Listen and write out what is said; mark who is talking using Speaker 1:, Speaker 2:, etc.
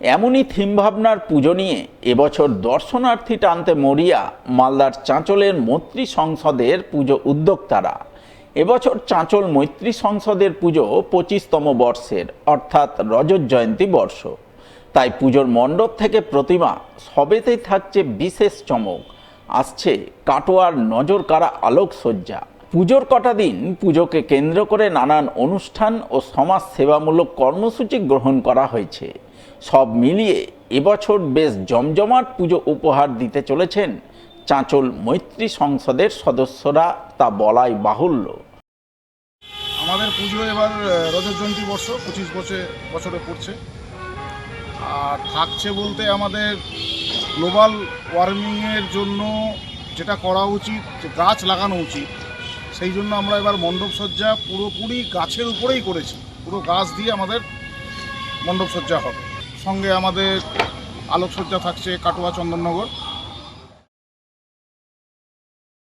Speaker 1: এমনই থিম ভাবনার পুজো নিয়ে এবছর দর্শনার্থী টানতে মরিয়া মালদার চাঁচলের মৈত্রী সংসদের পুজো উদ্যোক্তারা। এবছর চাঁচল মৈত্রী সংসদের পুজো পঁচিশতম বর্ষের, অর্থাৎ রজত জয়ন্তী বর্ষ। তাই পুজোর মণ্ডপ থেকে প্রতিমা সবেতেই থাকছে বিশেষ চমক। আসছে কাটোয়ার নজর কারা আলোকসজ্জা। পুজোর কটা দিন পুজোকে কেন্দ্র করে নানান অনুষ্ঠান ও সমাজ সেবামূলক কর্মসূচি গ্রহণ করা হয়েছে। সব মিলিয়ে এবছর বেশ জমজমাট পুজো উপহার দিতে চলেছেন চাঁচল মৈত্রী সংসদের সদস্যরা, তা বলাই বাহুল্য।
Speaker 2: আমাদের পুজো এবার রজত জয়ন্তী বর্ষ, পঁচিশ বছর, বছরে পড়ছে। আর থাকছে বলতে আমাদের গ্লোবাল ওয়ার্মিংয়ের জন্য যেটা করা উচিত গাছ লাগানো উচিত সেই জন্য আমরা এবার মণ্ডপসজ্জা পুরোপুরি গাছের উপরেই করেছি। পুরো গাছ দিয়ে আমাদের মণ্ডপসজ্জা হবে। সঙ্গে আমাদের আলোকসজ্জা থাকছে কাটোয়া চন্দননগর।